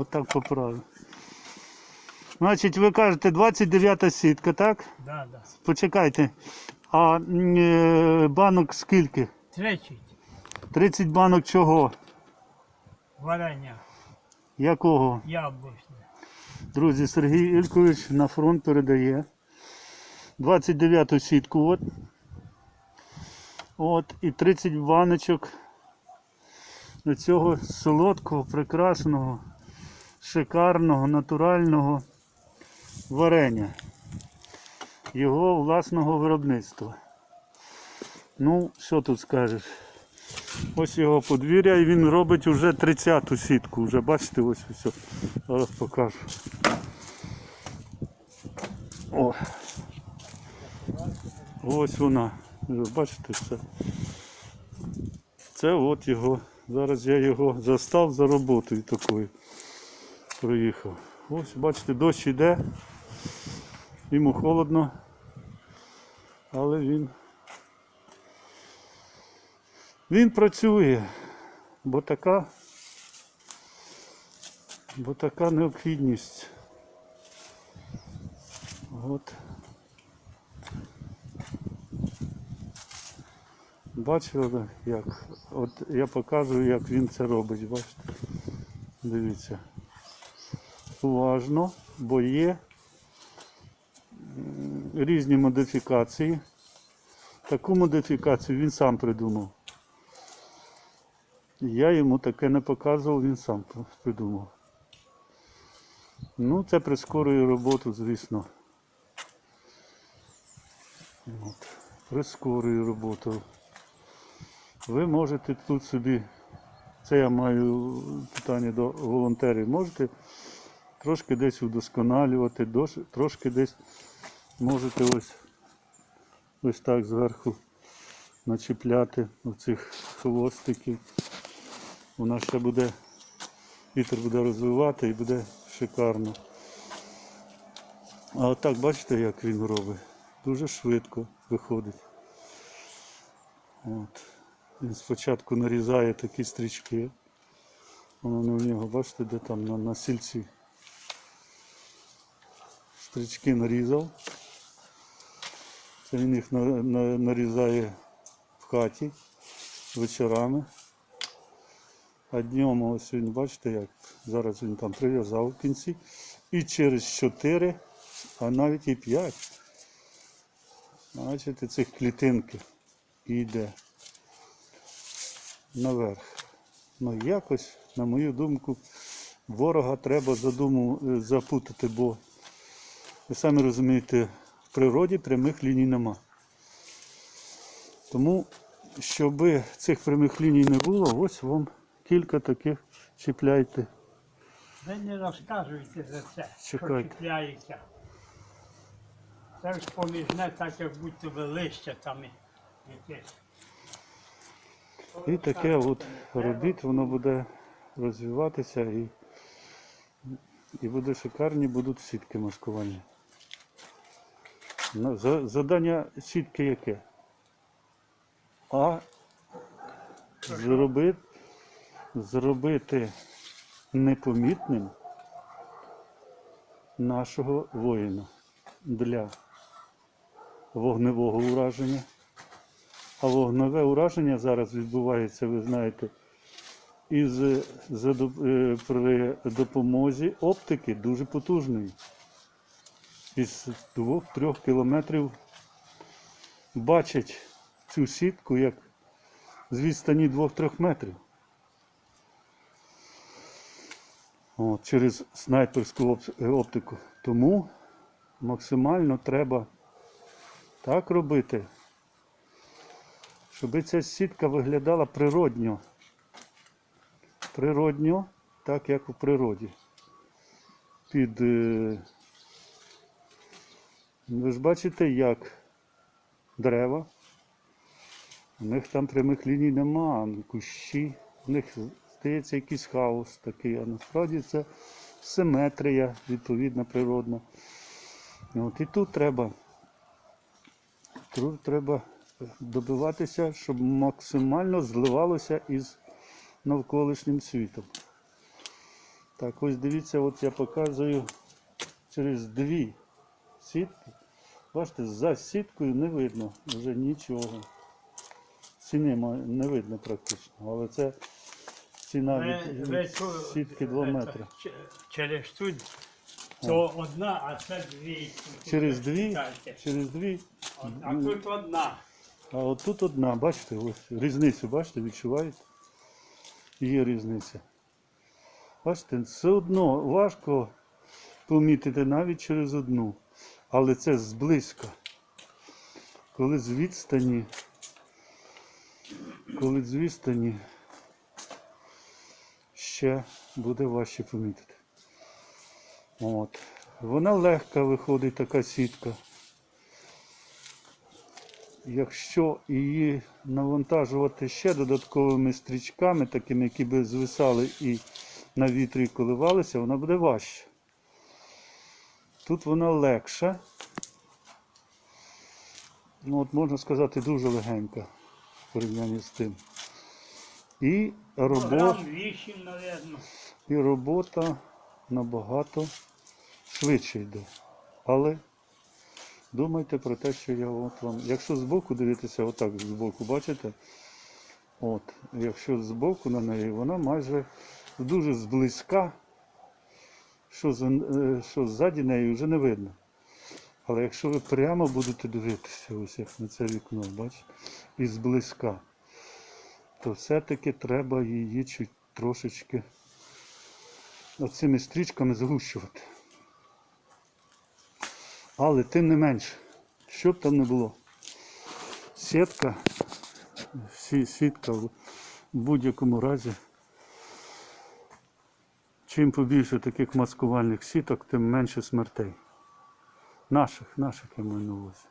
Отак поправив. Значить, ви кажете, 29 сітка, так? Да, да. Почекайте. А е, банок скільки? Тричі 30 банок чого? варення Якого? яблучне. Друзі, Сергій Ількович на фронт передає 29-ту сітку. От. От, і 30 баночок цього солодкого, прекрасного, шикарного, натурального варення. Його власного виробництва. Ну, що тут скажеш? Ось його подвір'я і він робить вже 30-ту сітку. Вже бачите, ось все. Зараз покажу. О. Ось вона. Бачите все. Це от його. Зараз я його застав за роботою такою. Проїхав. Ось, бачите, дощ йде. Йому холодно. Але він. Він працює, бо така, бо така необхідність. От. Бачили, як? От я показую, як він це робить, бачите? Дивіться. Уважно, бо є різні модифікації. Таку модифікацію він сам придумав. Я йому таке не показував, він сам придумав. Ну, це прискорює роботу, звісно. От. Прискорює роботу. Ви можете тут собі, це я маю питання до волонтерів, можете трошки десь удосконалювати, трошки десь можете ось, ось так зверху начіпляти оцих хвостиків. Вона ще буде, вітер буде розвивати і буде шикарно. А отак бачите, як він робить? Дуже швидко виходить. От. Він спочатку нарізає такі стрічки. Воно у нього, бачите, де там на, на сільці. Стрічки нарізав. Це він їх на, на, нарізає в хаті вечорами. А днем ось він, бачите, як зараз він там прив'язав в кінці. І через 4, а навіть і 5. Бачите, цих клітинки йде наверх. Ну якось, на мою думку, ворога треба задуму е, запутати, бо ви самі розумієте, в природі прямих ліній нема. Тому, щоб цих прямих ліній не було, ось вам кілька таких чіпляйте. Ви не розказуйте за це, що Чекайте. чіпляється. Це ж поміжне, так як будь-то ви листя там якесь. І таке от робіть, воно буде розвиватися і, і буде шикарні будуть сітки маскувальні. За- Задання сітки яке? А зробити, зробити непомітним нашого воїна для вогневого ураження. А вогневе ураження зараз відбувається, ви знаєте, із, за, е, при допомозі оптики дуже потужної. Із 2-3 кілометрів бачать цю сітку як з відстані 2-3 метрів. От, через снайперську оптику. Тому максимально треба так робити, щоб ця сітка виглядала природньо. Природньо, так як у природі. Під. Ви ж бачите, як дерева. У них там прямих ліній нема, кущі. У них здається якийсь хаос такий, а насправді це симетрія, відповідна природна. От і тут треба Тут треба добиватися, щоб максимально зливалося із навколишнім світом. Так, ось дивіться, от я показую через дві сітки. Бачите, за сіткою не видно вже нічого. Ціни не видно практично. Але це ціна від, від сітки 2 ето, метри. Через тут то одна, а це дві. Через дві, через дві. А тут одна. А от тут одна, бачите, ось різницю, бачите, відчуваєте? Є різниця. Бачите, все одно важко помітити навіть через одну. Але це зблизька. Коли з відстані, коли з відстані ще буде важче помітити. От. Вона легка виходить, така сітка. Якщо її навантажувати ще додатковими стрічками, такими, які би звисали і на вітрі коливалися, вона буде важча. Тут вона легша. Ну, от можна сказати, дуже легенька в порівнянні з тим. І робота, Програм вісім, напевно. і робота набагато швидше йде. Але думайте про те, що я от вам. Якщо збоку дивитися, отак збоку, бачите? От, якщо збоку на неї, вона майже дуже зблизька, що, за, е, що ззаді неї вже не видно. Але якщо ви прямо будете дивитися, ось як на це вікно, бачите, і зблизька, то все-таки треба її чуть трошечки оцими стрічками згущувати. Але тим не менше, що б там не було, сітка, сі- сітка в будь-якому разі, чим побільше таких маскувальних сіток, тим менше смертей. Наших, наших я маю на увазі.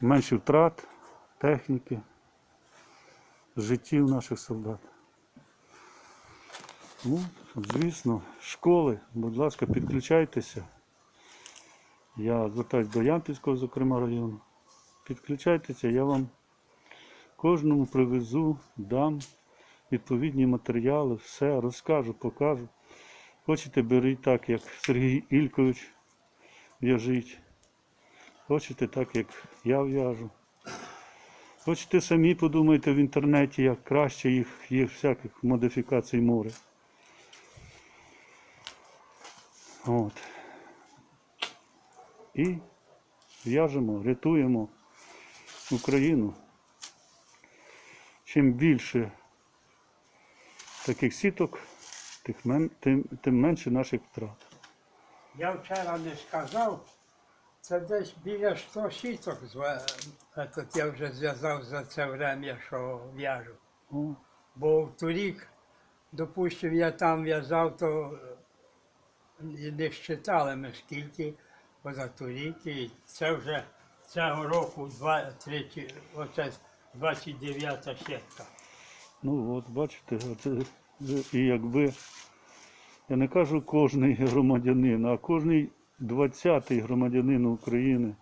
Менше втрат, техніки, життів наших солдат. Ну, звісно, школи, будь ласка, підключайтеся. Я звертаюсь до Ямпільського, зокрема, району. Підключайтеся, я вам кожному привезу, дам відповідні матеріали, все розкажу, покажу. Хочете, беріть так, як Сергій Ількович в'яжить. Хочете так, як я в'яжу. Хочете самі подумайте в інтернеті, як краще їх, їх всяких модифікацій море. От. І в'яжемо, рятуємо Україну. Чим більше таких сіток, тим, тим менше наших втрат. Я вчора не сказав, це десь біля 100 сіток. зва- Этот я вже зв'язав за це время, що в'яжу. Бо в торік, допустим, я там в'язав, то е, не считали ми скільки поза торік. І це вже цього року, оце 29 сітка. Ну от, бачите, оце, і якби, я не кажу кожний громадянин, а кожний 20-й громадянин України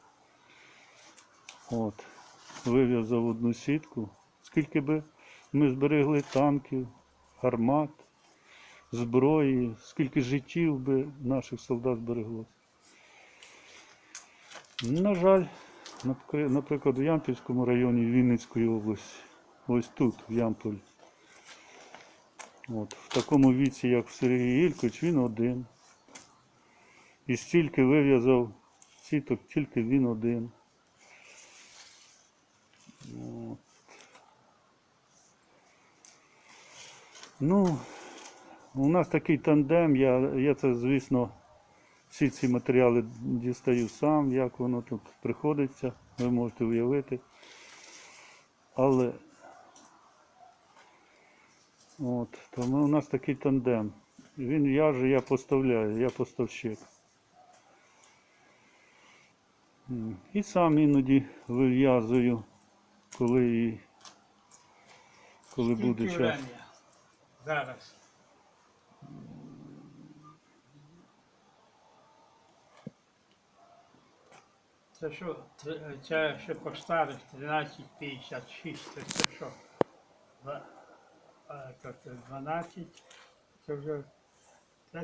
от, вив'язав одну сітку. Скільки би ми зберегли танків, гармат, зброї, скільки життів би наших солдат збереглося. На жаль, наприклад, в Ямпільському районі Вінницької області, ось тут, в Ямполі. От, в такому віці, як Сергій Ількович, він один. І стільки вив'язав сіток, тільки він один. От. Ну, у нас такий тандем, я, я це, звісно, всі ці матеріали дістаю сам, як воно тут приходиться, ви можете уявити. Але от, тому у нас такий тандем. Він в'яже, я поставляю, я поставщик. І сам іноді вив'язую, коли, коли буде Скільки час. время зараз? Це що, Тр- це ще по старих 1356, це це що? Два- а, то це 12, це вже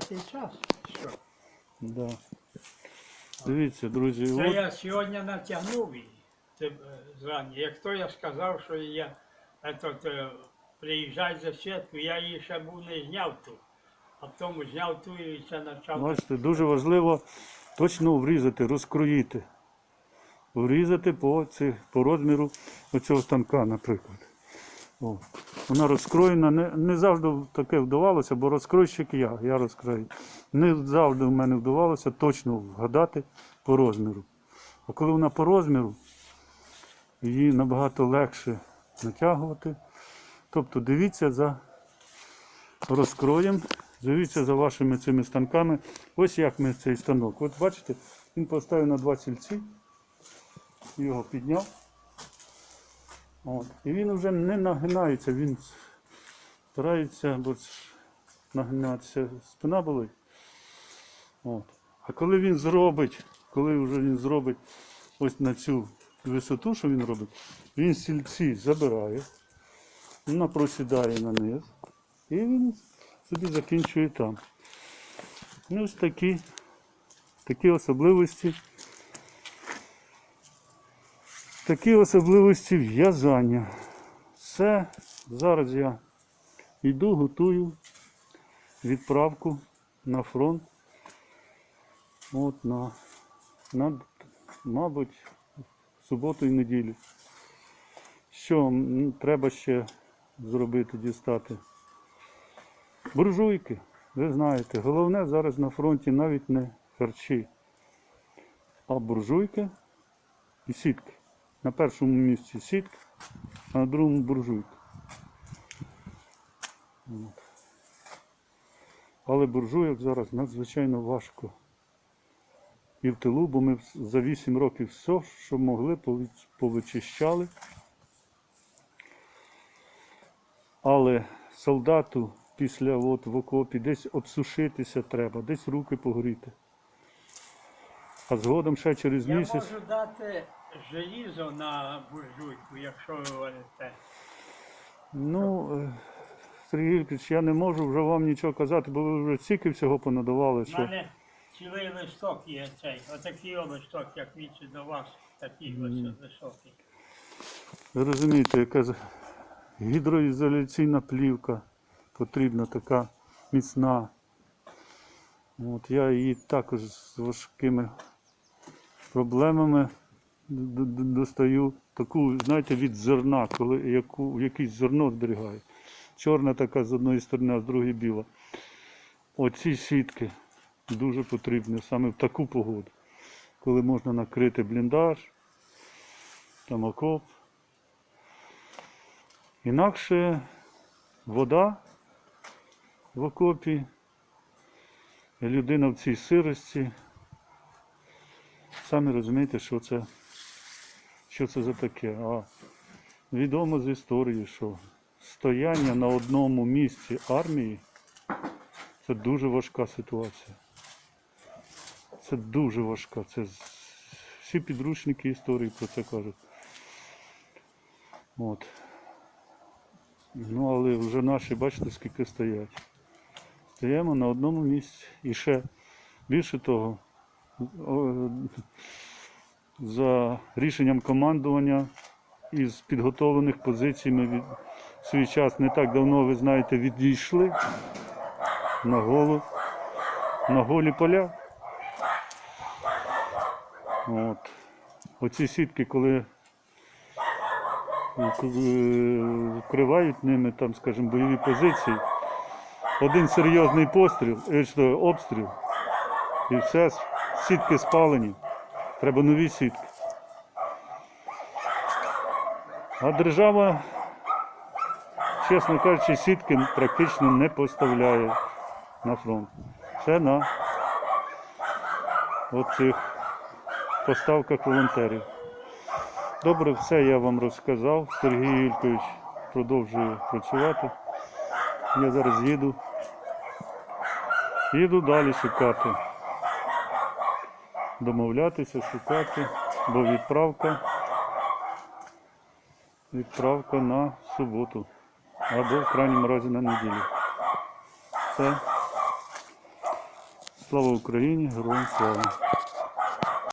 цей час. Що? Да. Дивіться, друзі, Це от, я сьогодні натягнув її. Це е, зрані. Як то я сказав, що я этот, е, приїжджай за сітку, я її ще був не зняв ту. А потім зняв ту і це почав. бачите, дуже важливо точно врізати, розкроїти. Врізати по, цих, по розміру оцього станка, наприклад. О. Вона розкроєна, не, не завжди таке вдавалося, бо розкройщик я, я розкрою. Не завжди в мене вдавалося точно вгадати по розміру. А коли вона по розміру, її набагато легше натягувати. Тобто дивіться за розкроєм, дивіться за вашими цими станками. Ось як ми цей станок. От бачите, він поставив на два сільці, його підняв. От. І він вже не нагинається, він старається, бо нагинатися спина болить. От. А коли він зробить, коли вже він зробить ось на цю висоту, що він робить, він сільці забирає, вона просідає на низ, і він собі закінчує там. Ну, ось такі, такі особливості. Такі особливості в'язання. Все, зараз я йду, готую відправку на фронт. От на, на мабуть, суботу і неділю. Що треба ще зробити, дістати? Буржуйки, ви знаєте, головне зараз на фронті навіть не харчі, а буржуйки і сітки. На першому місці сітки, а на другому буржуйки. От. Але буржуйок зараз надзвичайно важко. І в тилу, бо ми за 8 років все, що могли, повичищали. Але солдату після от, в окопі десь обсушитися треба, десь руки погріти. А згодом ще через Я місяць. можу дати желізо на буржуйку, якщо ви говорите. Ну, е, Сергій Юрійович, я не можу вже вам нічого казати, бо ви вже стільки всього понадавали, У що. мене цілий листок є цей, отакий о листок, як віці до вас, такий ось високий. Ви розумієте, яка з- гідроізоляційна плівка потрібна така міцна. От я її також з важкими проблемами достаю таку, знаєте, від зерна, коли яку, якесь зерно зберігаю. Чорна така з одної сторони, а з другої біла. Оці сітки дуже потрібні саме в таку погоду, коли можна накрити бліндаж, там окоп. Інакше вода в окопі, людина в цій сирості. Самі розумієте, що це, що це за таке. А відомо з історії, що стояння на одному місці армії це дуже важка ситуація. Це дуже важка. Це всі підручники історії про це кажуть. От. Ну, але вже наші, бачите, скільки стоять. Стоїмо на одному місці. І ще більше того, за рішенням командування із підготовлених позицій ми від в свій час не так давно, ви знаєте, відійшли на голу, на голі поля. От. Оці сітки, коли е, вкривають ними, там, скажімо, бойові позиції. Один серйозний постріл, е, обстріл, і все, сітки спалені. Треба нові сітки. А держава, чесно кажучи, сітки практично не поставляє на фронт. Це на оцих поставках волонтерів. Добре, все я вам розказав. Сергій Юлькович продовжує працювати. Я зараз їду. Їду далі шукати. Домовлятися, шукати, бо відправка. Відправка на суботу. Або в крайньому разі на неділю. Все. Слава Україні, героям слава!